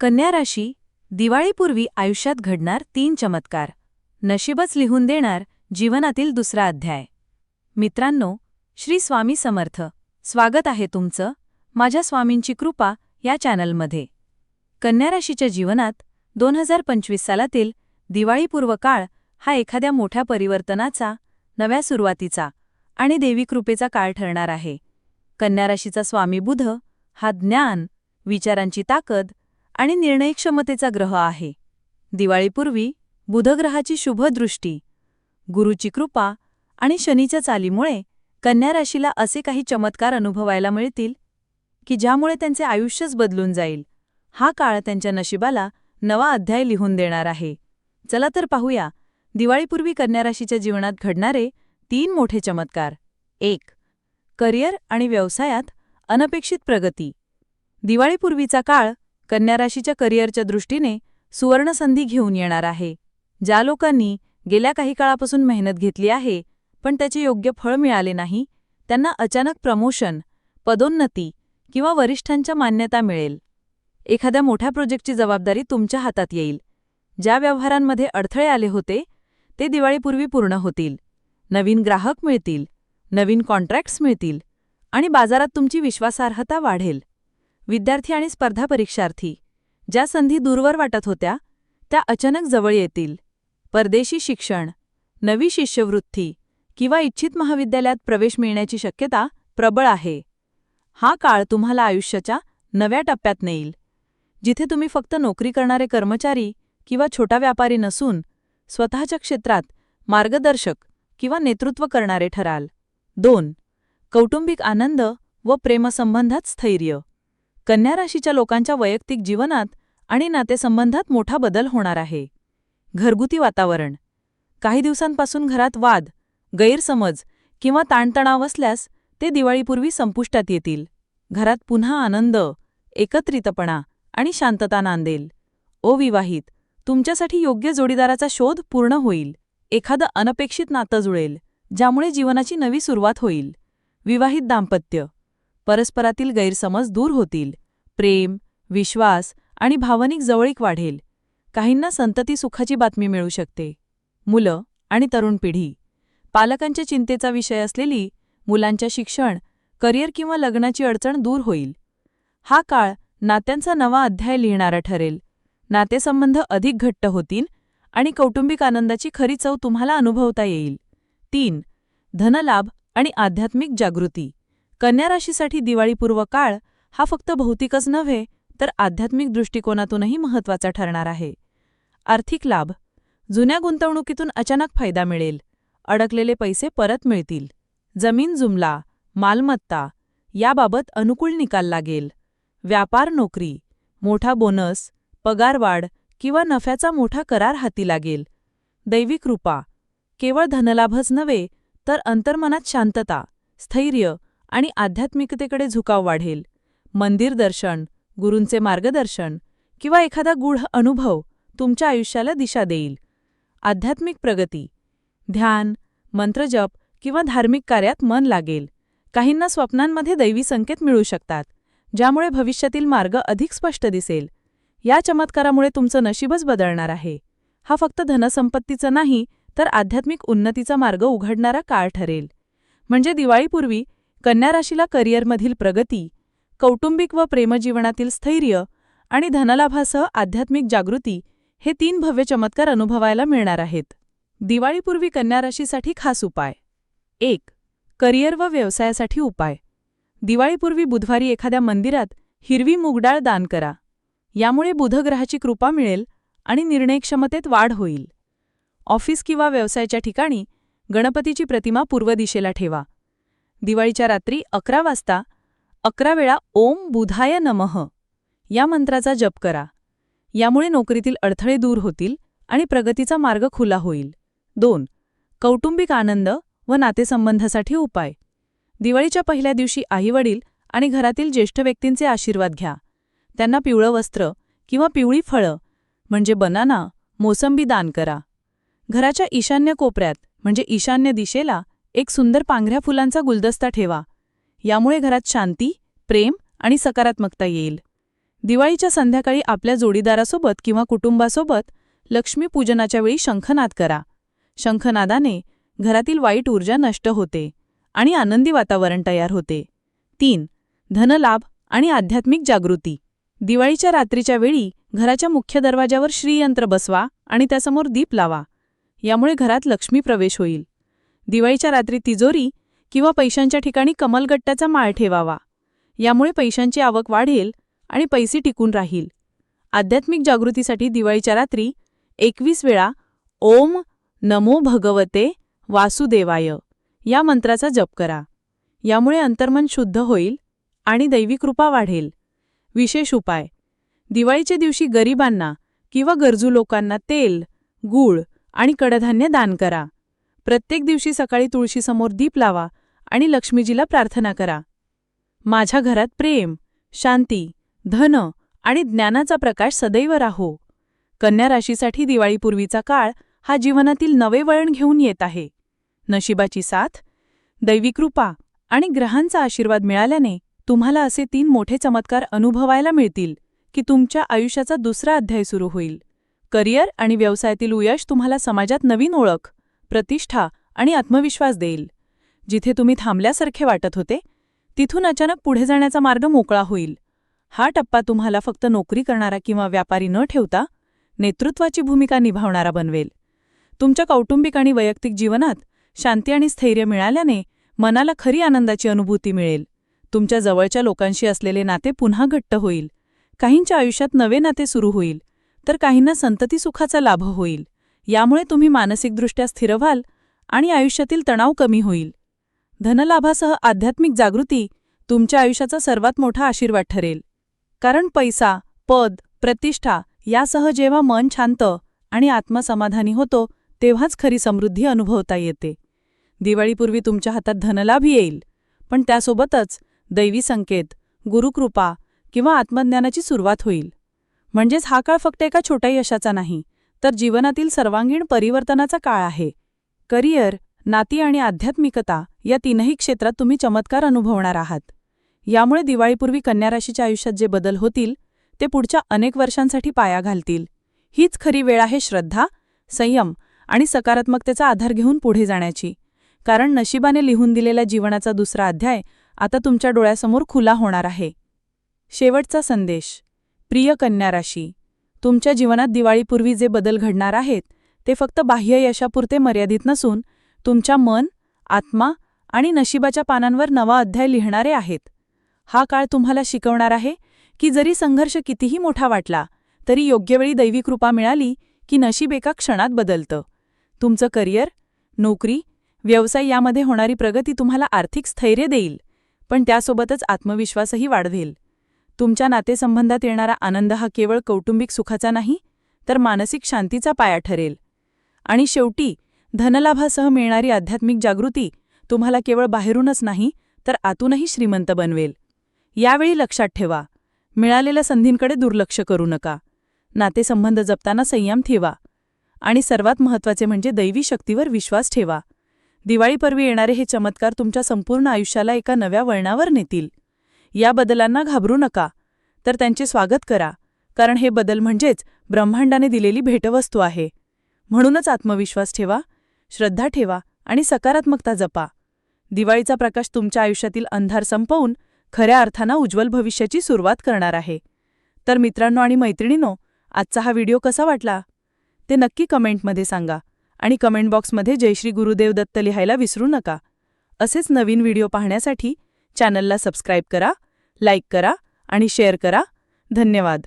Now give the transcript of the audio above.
कन्या राशी दिवाळीपूर्वी आयुष्यात घडणार तीन चमत्कार. नशीबच लिहून देणार जीवनातील दुसरा अध्याय. मित्रांनो श्री स्वामी समर्थ. स्वागत आहे तुमचं माझ्या स्वामींची कृपा या चॅनलमध्ये. कन्या राशीच्या जीवनात दोन हजार पंचवीस सालातील दिवाळीपूर्व काळ हा एखाद्या मोठ्या परिवर्तनाचा नव्या सुरुवातीचा आणि देवी कृपेचा काळ ठरणार आहे. कन्या राशीचा स्वामी बुध हा ज्ञान विचारांची ताकद आणि निर्णयक्षमतेचा ग्रह आहे. दिवाळीपूर्वी बुधग्रहाची शुभदृष्टी गुरुची कृपा आणि शनीच्या चालीमुळे कन्या राशीला असे काही चमत्कार अनुभवायला मिळतील की ज्यामुळे त्यांचे आयुष्यच बदलून जाईल. हा काळ त्यांच्या नशिबाला नवा अध्याय लिहून देणार आहे. चला तर पाहूया दिवाळीपूर्वी कन्या राशीच्या जीवनात घडणारे तीन मोठे चमत्कार. एक करिअर आणि व्यवसायात अनपेक्षित प्रगती. दिवाळीपूर्वीचा काळ कन्या राशीच्या करिअरच्या दृष्टीने सुवर्णसंधी घेऊन येणार आहे. ज्या लोकांनी गेल्या काही काळापासून मेहनत घेतली आहे पण त्याचे योग्य फळ मिळाले नाही त्यांना अचानक प्रमोशन पदोन्नती किंवा वरिष्ठांच्या मान्यता मिळेल. एखाद्या मोठ्या प्रोजेक्टची जबाबदारी तुमच्या हातात येईल. ज्या व्यवहारांमध्ये अडथळे आले होते ते दिवाळीपूर्वी पूर्ण होतील. नवीन ग्राहक मिळतील नवीन कॉन्ट्रॅक्ट्स मिळतील आणि बाजारात तुमची विश्वासार्हता वाढेल. विद्यार्थी आणि स्पर्धा परीक्षार्थी ज्या संधी दूरवर वाटत होत्या त्या अचानक जवळ येतील. परदेशी शिक्षण नवी शिष्यवृत्ती किंवा इच्छित महाविद्यालयात प्रवेश मिळण्याची शक्यता प्रबळ आहे. हा काळ तुम्हाला आयुष्याच्या नव्या टप्प्यात नेईल. जिथे तुम्ही फक्त नोकरी करणारे कर्मचारी किंवा छोटा व्यापारी नसून स्वतःच्या क्षेत्रात मार्गदर्शक किंवा नेतृत्व करणारे ठराल. दोन कौटुंबिक आनंद व प्रेमसंबंधात स्थैर्य. कन्या राशीच्या लोकांच्या वैयक्तिक जीवनात आणि नातेसंबंधात मोठा बदल होणार आहे. घरगुती वातावरण. काही दिवसांपासून घरात वाद गैरसमज किंवा ताणतणाव असल्यास ते दिवाळीपूर्वी संपुष्टात येतील. घरात पुन्हा आनंद एकत्रितपणा आणि शांतता नांदेल. अविवाहित तुमच्यासाठी योग्य जोडीदाराचा शोध पूर्ण होईल. एखादं अनपेक्षित नातं जुळेल ज्यामुळे जीवनाची नवी सुरुवात होईल. विवाहित दाम्पत्य. परस्परातील गैरसमज दूर होतील. प्रेम विश्वास आणि भावनिक जवळीक वाढेल. काहींना संतती सुखाची बातमी मिळू शकते. मुलं आणि तरुण पिढी. पालकांच्या चिंतेचा विषय असलेली मुलांच्या शिक्षण करिअर किंवा लग्नाची अडचण दूर होईल. हा काळ नात्यांचा नवा अध्याय लिहिणारा ठरेल. नातेसंबंध अधिक घट्ट होतील आणि कौटुंबिक आनंदाची खरी चव तुम्हाला अनुभवता येईल. तीन धनलाभ आणि आध्यात्मिक जागृती. कन्या राशीसाठी दिवाळीपूर्व काळ हा फक्त भौतिकच नव्हे तर आध्यात्मिक दृष्टिकोनातूनही महत्त्वाचा ठरणार आहे. आर्थिक लाभ. जुन्या गुंतवणुकीतून अचानक फायदा मिळेल. अडकलेले पैसे परत मिळतील. जमीन जुमला मालमत्ता याबाबत अनुकूल निकाल लागेल. व्यापार नोकरी मोठा बोनस पगारवाढ किंवा नफ्याचा मोठा करार हाती लागेल. दैवी कृपा केवळ धनलाभच नव्हे तर अंतर्मनात शांतता स्थैर्य आणि आध्यात्मिकतेकडे झुकाव वाढेल. मंदिर दर्शन गुरूंचे मार्गदर्शन किंवा एखादा गूढ अनुभव तुमच्या आयुष्याला दिशा देईल. आध्यात्मिक प्रगती ध्यान मंत्रजप किंवा धार्मिक कार्यात मन लागेल. काहींना स्वप्नांमध्ये दैवी संकेत मिळू शकतात ज्यामुळे भविष्यातील मार्ग अधिक स्पष्ट दिसेल. या चमत्कारामुळे तुमचं नशीबच बदलणार आहे. हा फक्त धनसंपत्तीचा नाही तर आध्यात्मिक उन्नतीचा मार्ग उघडणारा काळ ठरेल. म्हणजे दिवाळीपूर्वी कन्या राशीला करिअरमधील प्रगती कौटुंबिक व प्रेमजीवनातील स्थैर्य आणि धनलाभासह आध्यात्मिक जागृती हे तीन भव्य चमत्कार अनुभवायला मिळणार आहेत. दिवाळीपूर्वी कन्या राशीसाठी खास उपाय. एक करिअर व व्यवसायासाठी उपाय. दिवाळीपूर्वी बुधवारी एखाद्या मंदिरात हिरवी मुगडाळ दान करा. यामुळे बुधग्रहाची कृपा मिळेल आणि निर्णयक्षमतेत वाढ होईल. ऑफिस किंवा व्यवसायाच्या ठिकाणी गणपतीची प्रतिमा पूर्व दिशेला ठेवा. दिवाळीच्या रात्री अकरा वाजता अकरा वेळा ओम बुधाय नमः या मंत्राचा जप करा. यामुळे नोकरीतील अडथळे दूर होतील आणि प्रगतीचा मार्ग खुला होईल. दोन कौटुंबिक आनंद व नातेसंबंधासाठी उपाय. दिवाळीच्या पहिल्या दिवशी आईवडील आणि घरातील ज्येष्ठ व्यक्तींचे आशीर्वाद घ्या. त्यांना पिवळं वस्त्र किंवा पिवळी फळं म्हणजे बनाना मोसंबी दान करा. घराच्या ईशान्य कोपऱ्यात म्हणजे ईशान्य दिशेला एक सुंदर पांघऱ्या फुलांचा गुलदस्ता ठेवा. यामुळे घरात शांती प्रेम आणि सकारात्मकता येईल. दिवाळीच्या संध्याकाळी आपल्या जोडीदारासोबत किंवा कुटुंबासोबत लक्ष्मीपूजनाच्या वेळी शंखनाद करा. शंखनादाने घरातील वाईट ऊर्जा नष्ट होते आणि आनंदी वातावरण तयार होते. तीन धनलाभ आणि आध्यात्मिक जागृती. दिवाळीच्या रात्रीच्या वेळी घराच्या मुख्य दरवाजावर श्रीयंत्र बसवा आणि त्यासमोर दीप लावा. यामुळे घरात लक्ष्मी प्रवेश होईल. दिवाळीच्या रात्री तिजोरी किंवा पैशांच्या ठिकाणी कमलगट्ट्याचा माळ ठेवावा. यामुळे पैशांची आवक वाढेल आणि पैसे टिकून राहील. आध्यात्मिक जागृतीसाठी दिवाळीच्या रात्री एकवीस वेळा ओम नमो भगवते वासुदेवाय या मंत्राचा जप करा. यामुळे अंतर्मन शुद्ध होईल आणि दैवी कृपा वाढेल. विशेष उपाय. दिवाळीच्या दिवशी गरिबांना किंवा गरजू लोकांना तेल गूळ आणि कडधान्य दान करा. प्रत्येक दिवशी सकाळी तुळशीसमोर दीप लावा आणि लक्ष्मीजीला प्रार्थना करा. माझ्या घरात प्रेम शांती धन आणि ज्ञानाचा प्रकाश सदैव राहो. कन्या राशीसाठी दिवाळीपूर्वीचा काळ हा जीवनातील नवे वळण घेऊन येत आहे. नशिबाची साथ दैवी कृपा आणि ग्रहांचा आशीर्वाद मिळाल्याने तुम्हाला असे तीन मोठे चमत्कार अनुभवायला मिळतील की तुमच्या आयुष्याचा दुसरा अध्याय सुरू होईल. करिअर आणि व्यवसायातील यश तुम्हाला समाजात नवीन ओळख प्रतिष्ठा आणि आत्मविश्वास देईल. जिथे तुम्ही थांबल्यासारखे वाटत होते तिथून अचानक पुढे जाण्याचा मार्ग मोकळा होईल. हा टप्पा तुम्हाला फक्त नोकरी करणारा किंवा व्यापारी न ठेवता नेतृत्वाची भूमिका निभावणारा बनवेल. तुमच्या कौटुंबिक आणि वैयक्तिक जीवनात शांती आणि स्थैर्य मिळाल्याने मनाला खरी आनंदाची अनुभूती मिळेल. तुमच्या जवळच्या लोकांशी असलेले नाते पुन्हा घट्ट होईल. काहींच्या आयुष्यात नवे नाते सुरू होईल. तर काहींना संतती सुखाचा लाभ होईल. यामुळे तुम्ही मानसिकदृष्ट्या स्थिर व्हाल आणि आयुष्यातील तणाव कमी होईल. धनलाभासह आध्यात्मिक जागृती तुमच्या आयुष्याचा सर्वात मोठा आशीर्वाद ठरेल. कारण पैसा पद प्रतिष्ठा यासह जेव्हा मन शांत आणि आत्मसमाधानी होतो तेव्हाच खरी समृद्धी अनुभवता येते. दिवाळीपूर्वी तुमच्या हातात धनलाभ येईल पण त्यासोबतच दैवी संकेत गुरुकृपा किंवा आत्मज्ञानाची सुरुवात होईल. म्हणजेच हा काळ फक्त एका छोट्या यशाचा नाही तर जीवनातील सर्वांगीण परिवर्तनाचा काळ आहे. करिअर नाती आणि आध्यात्मिकता या तीनही क्षेत्रात तुम्ही चमत्कार अनुभवणार आहात. यामुळे दिवाळीपूर्वी कन्याराशीच्या आयुष्यात जे बदल होतील ते पुढच्या अनेक वर्षांसाठी पाया घालतील. हीच खरी वेळ आहे श्रद्धा संयम आणि सकारात्मकतेचा आधार घेऊन पुढे जाण्याची. कारण नशिबाने लिहून दिलेल्या जीवनाचा दुसरा अध्याय आता तुमच्या डोळ्यासमोर खुला होणार आहे. शेवटचा संदेश. प्रिय कन्या राशी तुमच्या जीवनात दिवाळीपूर्वी जे बदल घडणार आहेत ते फक्त बाह्य यशापुरते मर्यादित नसून तुमच्या मन आत्मा आणि नशिबाच्या पानांवर नवा अध्याय लिहिणारे आहेत. हा काळ तुम्हाला शिकवणार आहे की जरी संघर्ष कितीही मोठा वाटला तरी योग्यवेळी दैवी कृपा मिळाली की नशीब एका क्षणात बदलतं. तुमचं करिअर नोकरी व्यवसाय यामध्ये होणारी प्रगती तुम्हाला आर्थिक स्थैर्य देईल पण त्यासोबतच आत्मविश्वासही वाढवेल. तुमच्या नातेसंबंधात येणारा आनंद हा केवळ कौटुंबिक सुखाचा नाही तर मानसिक शांतीचा पाया ठरेल. आणि शेवटी धनलाभासह मिळणारी आध्यात्मिक जागृती तुम्हाला केवळ बाहेरूनच नाही तर आतूनही श्रीमंत बनवेल. यावेळी लक्षात ठेवा मिळालेल्या संधींकडे दुर्लक्ष करू नका. नातेसंबंध जपताना संयम ठेवा. आणि सर्वात महत्त्वाचे म्हणजे दैवी शक्तीवर विश्वास ठेवा. दिवाळीपर्वी येणारे हे चमत्कार तुमच्या संपूर्ण आयुष्याला एका नव्या वळणावर नेतील. या बदलांना घाबरू नका. तर त्यांचे स्वागत करा कारण हे बदल म्हणजेच ब्रह्मांडाने दिलेली भेटवस्तू आहे. म्हणूनच आत्मविश्वास ठेवा श्रद्धा ठेवा आणि सकारात्मकता जपा. दिवाळीचा प्रकाश तुमच्या आयुष्यातील अंधार संपवून खऱ्या अर्थानं उज्ज्वल भविष्याची सुरुवात करणार आहे. तर मित्रांनो आणि मैत्रिणींनो आजचा हा व्हिडिओ कसा वाटला? ते नक्की कमेंटमध्ये सांगा आणि कमेंट बॉक्समध्ये जय श्री गुरुदेव दत्त लिहायला विसरू नका. असेच नवीन व्हिडिओ पाहण्यासाठी चॅनलला सबस्क्राईब करा लाईक करा आणि शेअर करा. धन्यवाद.